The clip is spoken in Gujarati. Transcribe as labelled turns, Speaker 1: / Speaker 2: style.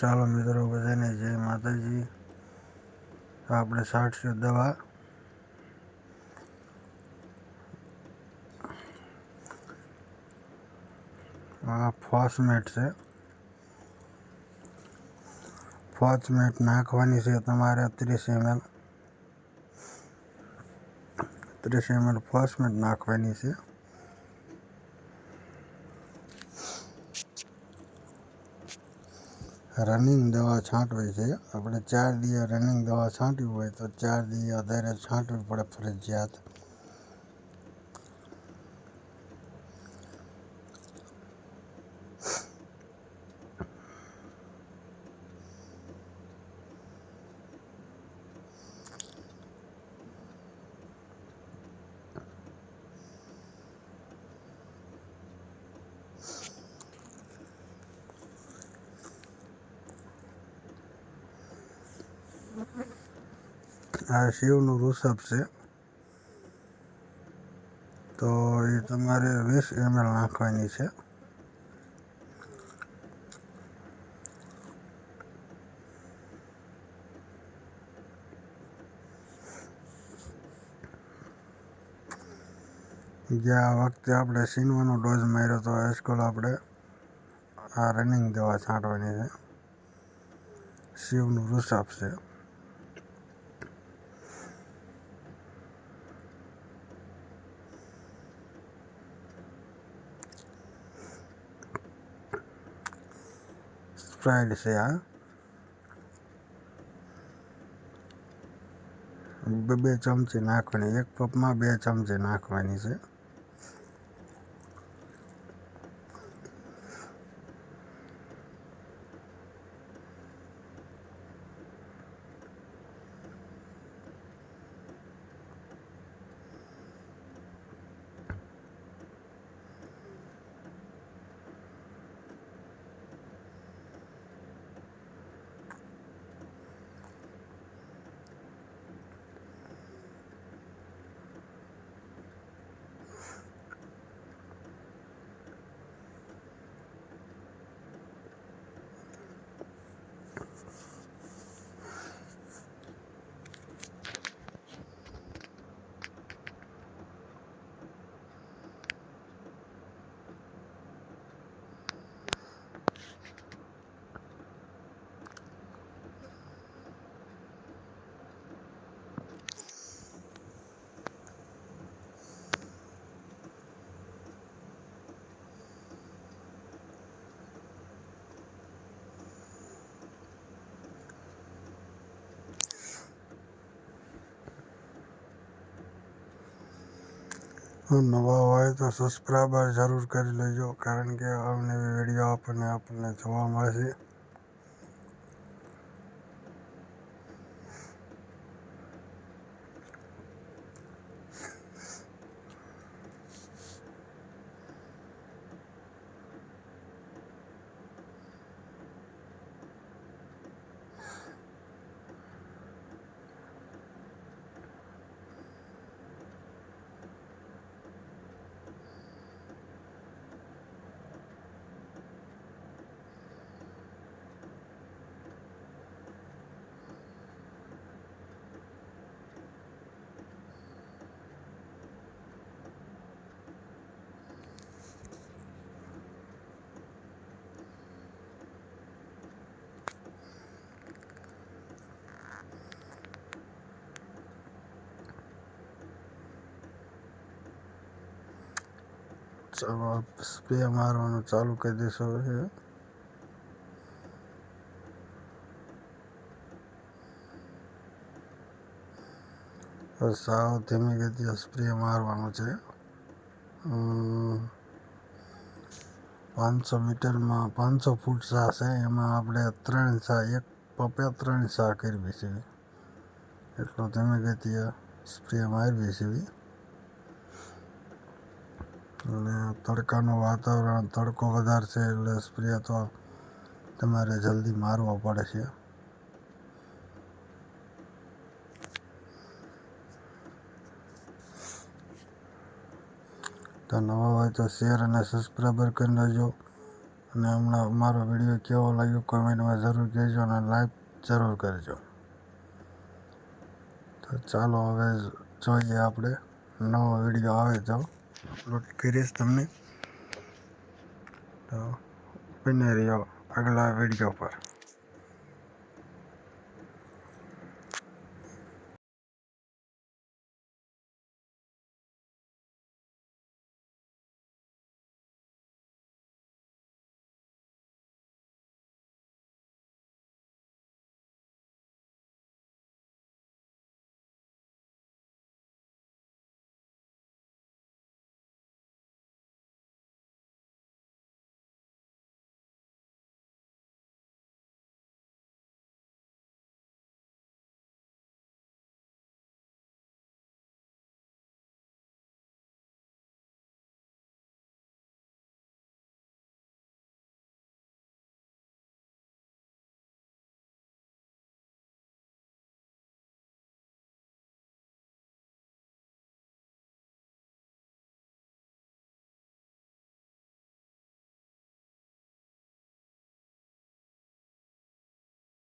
Speaker 1: ચાલો મિત્રો, બધાને જય માતાજી. આપણે સાઠસો દવા. આ ફોસમેટ છે. ફોસમેટ નાખવાની છે તમારે ત્રીસ એમએલ. ત્રીસ એમએલ ફોસમેટ નાખવાની છે. રનિંગ દવા છાંટવી છે. આપણે ચાર દિવસ રનિંગ દવા છાંટવી હોય તો ચાર દિવસ વધારે છાંટવી પડે ફરજિયાત. આ શિવનું વૃષભ છે. તો એ તમારે વીસ એમએલ નાખવાની છે. ગયા વખતે આપણે સીનવાનો ડોઝ માર્યો તો એસ્કોલ આપણે આ રનિંગ દવા છાંટવાની છે. શિવનું વૃષભ છે. સ્પ્રાઇડ છે આ બે બે ચમચી નાખવાની એક કપમાં બે ચમચી નાખવાની છે નવા હોય તો સબસ્ક્રાઈબર જરૂર કરી લેજો કારણ કે અવનવી વીડિયો આપણને આપણને જોવા મળશે. સ્પ્રે મારવાનું ચાલુ કરી દેશો છે સાવ ધીમી ગતિએ સ્પ્રે મારવાનું છે. પાંચસો મીટરમાં પાંચસો ફૂટ સા છે એમાં આપણે ત્રણ સા, એક પપે ત્રણ સા કરવી છે. એટલો ધીમી ગતિએ સ્પ્રે મારવી છે. અને તડકાનું વાતાવરણ તડકો વધારે છે એટલે સ્પ્રે તો તમારે જલ્દી મારવો પડે છે. તો નવા હોય તો શેર અને સબસ્ક્રાઈબર કરી લેજો. અને હમણાં મારો વીડિયો કેવો લાગ્યો કોમેન્ટમાં જરૂર કહેજો અને લાઈક જરૂર કરજો. તો ચાલો હવે જોઈએ આપણે. નવો વીડિયો આવે તો. અપલોડ કરીશ તમને તો આગલા વીડિયો પર